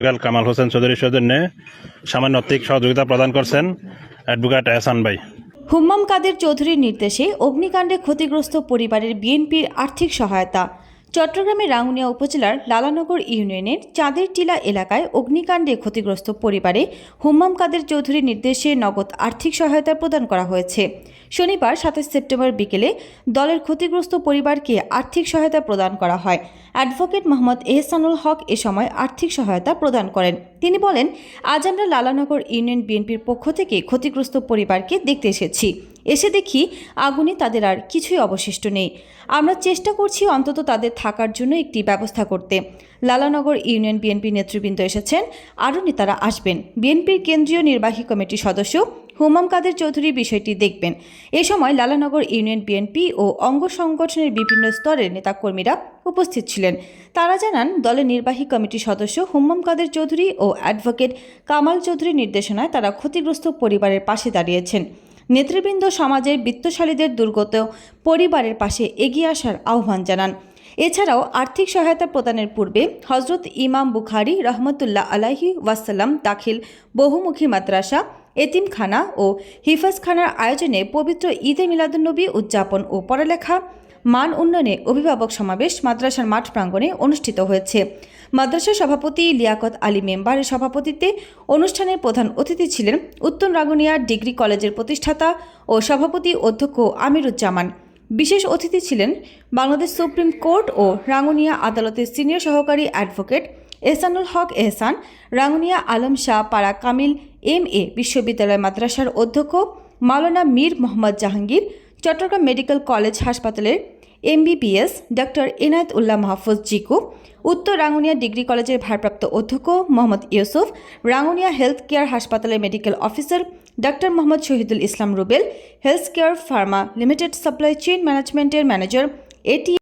গতকাল কামাল হোসেন চৌধুরীর সৌজন্যে সামান্য আর্থিক সহযোগিতা প্রদান করছেন অ্যাডভোকেট এহসান ভাই। হুম্মাম কাদের চৌধুরীর নির্দেশে অগ্নিকাণ্ডে ক্ষতিগ্রস্ত পরিবারের বিএনপির আর্থিক সহায়তা। চট্টগ্রামের রাঙ্গুনিয়া উপজেলার লালানগর ইউনিয়নের চাঁদের টিলা এলাকায় অগ্নিকাণ্ডে ক্ষতিগ্রস্ত পরিবারে হুম্মাম কাদের চৌধুরীর নির্দেশে নগদ আর্থিক সহায়তা প্রদান করা হয়েছে। শনিবার সাতাশ সেপ্টেম্বর বিকেলে দলের ক্ষতিগ্রস্ত পরিবারকে আর্থিক সহায়তা প্রদান করা হয়। অ্যাডভোকেট মোহাম্মদ এহসানুল হক এ সময় আর্থিক সহায়তা প্রদান করেন। তিনি বলেন, আজ আমরা লালানগর ইউনিয়ন বিএনপির পক্ষ থেকে ক্ষতিগ্রস্ত পরিবারকে দেখতে এসেছি। এসে দেখি আগুনে তাদের আর কিছুই অবশিষ্ট নেই। আমরা চেষ্টা করছি অন্তত তাদের থাকার জন্য একটি ব্যবস্থা করতে। লালানগর ইউনিয়ন বিএনপি নেতৃবৃন্দ এসেছেন। আরও নেতারা আসবেন। বিএনপির কেন্দ্রীয় নির্বাহী কমিটির সদস্য হুমাম কাদের চৌধুরী বিষয়টি দেখবেন। এ সময় লালানগর ইউনিয়ন বিএনপি ও অঙ্গ সংগঠনের বিভিন্ন স্তরের নেতাকর্মীরা উপস্থিত ছিলেন। তারা জানান, দলের নির্বাহী কমিটির সদস্য হুম্মাম কাদের চৌধুরী ও অ্যাডভোকেট কামাল চৌধুরীর নির্দেশনায় তারা ক্ষতিগ্রস্ত পরিবারের পাশে দাঁড়িয়েছেন। নেতৃবৃন্দ সমাজের বিত্তশালীদের দুর্গত পরিবারের পাশে এগিয়ে আসার আহ্বান জানান। এছাড়াও আর্থিক সহায়তা প্রদানের পূর্বে হজরত ইমাম বুখারি রহমতুল্লাহ আলাহি ওয়াসাল্লাম দাখিল বহুমুখী মাদ্রাসা, এতিমখানা ও হিফাজখানার আয়োজনে পবিত্র ঈদে মিলাদুন্নবী উদযাপন ও পড়ালেখা মান উন্নয়নে অভিভাবক সমাবেশ মাদ্রাসার মাঠ প্রাঙ্গণে অনুষ্ঠিত হয়েছে। মাদ্রাসা সভাপতি লিয়াকত আলী মেম্বারের সভাপতিত্বে অনুষ্ঠানের প্রধান অতিথি ছিলেন উত্তর রাগুনিয়া ডিগ্রি কলেজের প্রতিষ্ঠাতা ও সভাপতি অধ্যক্ষ আমিরুজ্জামান। বিশেষ অতিথি ছিলেন বাংলাদেশ সুপ্রিম কোর্ট ও রাঙ্গুনিয়া আদালতের সিনিয়র সহকারী advocate Ehsanul Haque Ehsan, Rangunia Alam Shah Para Kamil M A বিশ্ববিদ্যালয় মাদ্রাসার অধ্যক্ষ মাওলানা মীর মোহাম্মদ জাহাঙ্গীর চট্টগ্রাম মেডিকেল কলেজ হাসপাতালের এমবিবিএস ডক্টর এনায়েত উল্লাহ মাহফুজ জিকু, উত্তর রাঙ্গুনিয়া ডিগ্রি কলেজের ভারপ্রাপ্ত অধ্যক্ষ মোহাম্মদ ইউসুফ, রাঙ্গুনিয়া হেলথ কেয়ার হাসপাতালের medical officer doctor Mohammad Shahidul Islam Rubel health care pharma limited supply chain ম্যানেজমেন্টের ম্যানেজার এটি